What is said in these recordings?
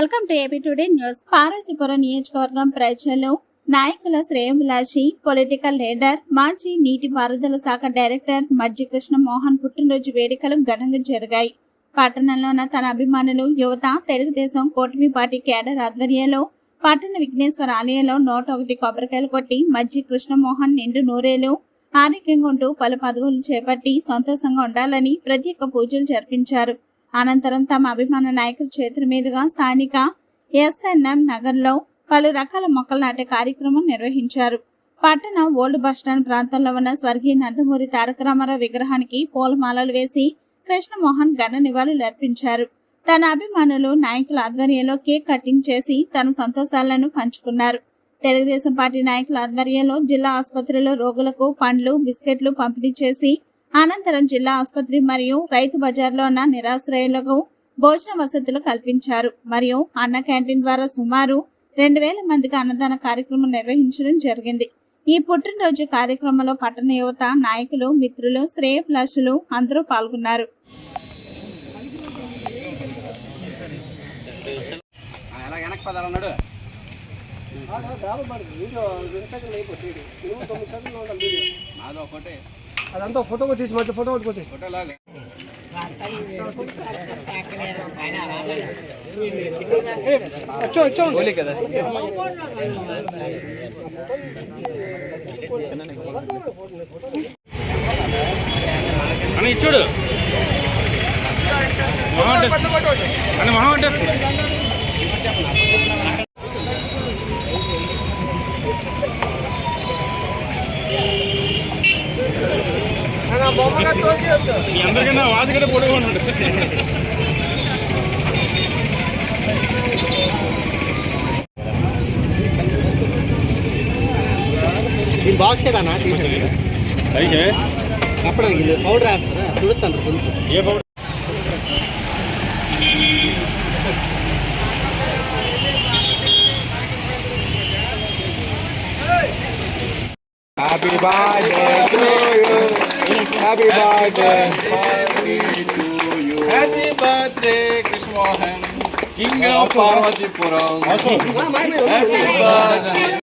Welcome to AP today news. Parvathipuram నియోజకవర్గం ప్రజలు నాయకుల శ్రేయభిలాషి పొలిటికల్ లీడర్ మాజీ నీటిపారుదల శాఖ డైరెక్టర్ మజ్జి కృష్ణ మోహన్ పుట్టినరోజు వేడుకలు ఘనంగా జరిగాయి. పట్టణంలోన తన అభిమానులు యువత తెలుగుదేశం కూటమి పార్టీ కేడర్ ఆధ్వర్యంలో పట్టణ విఘ్నేశ్వర ఆలయంలో నూట ఒకటి కొబ్బరికాయలు కొట్టి మజ్జి కృష్ణమోహన్ నిండు నూరేలు ఆరోగ్యంగా ఉంటూ పలు పదవులు చేపట్టి సంతోషంగా ఉండాలని ప్రత్యేక పూజలు జరిపించారు. అనంతరం తమ అభిమాన నాయకుల చేతుల మీదుగా స్థానిక ఎస్ఎన్ఎం నగర్లో పలు రకాల మొక్కలు నాటే కార్యక్రమం నిర్వహించారు. పట్టణ ఓల్డ్ బస్టాండ్ ప్రాంతంలో ఉన్న స్వర్గీయ నందమూరి తారక రామారావు విగ్రహానికి పూలమాలలు వేసి కృష్ణమోహన్ ఘన నివాళులు అర్పించారు. తన అభిమానులు నాయకుల ఆధ్వర్యంలో కేక్ కటింగ్ చేసి తన సంతోషాలను పంచుకున్నారు. తెలుగుదేశం పార్టీ నాయకుల ఆధ్వర్యంలో జిల్లా ఆసుపత్రిలో రోగులకు పండ్లు బిస్కెట్లు పంపిణీ చేసి అనంతరం జిల్లా ఆసుపత్రి మరియు రైతు బజార్లో ఉన్న నిరాశ్రయులకు భోజన వసతులు కల్పించారు. మరియు అన్న క్యాంటీన్ ద్వారా సుమారు రెండు వేల మందికి అన్నదాన కార్యక్రమం నిర్వహించడం జరిగింది. ఈ పుట్టినరోజు కార్యక్రమంలో పట్టణ యువత నాయకులు మిత్రులు శ్రేయభిలాషులు అందరూ పాల్గొన్నారు. అలా అదంతా ఫోటో కొట్టి తీసి మధ్య ఫోటో అని ఇచ్చుడు మొహం. అని మొహం అడ్డేస్తుంది. మీ అందరికన్నా పొడుగు ఉన్నాడు. దీని బాక్స్ ఏదన్నా తీసేది? అయితే కప్పడానికి ఇది పౌడర్ వేస్తారా? తుడుతాను కొంచెం. ఏ powder Happy birthday to you. Happy birthday. Happy to you. Happy birthday, Krishmohan, King of Parvatipuram. Happy birthday.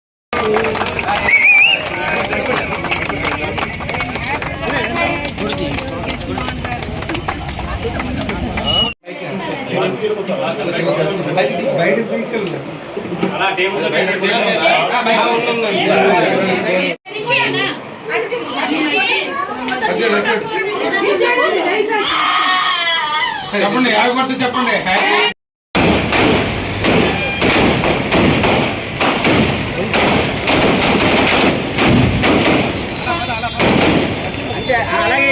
చెప్పండి అవి కొట్టి చెప్పండి. అలాగే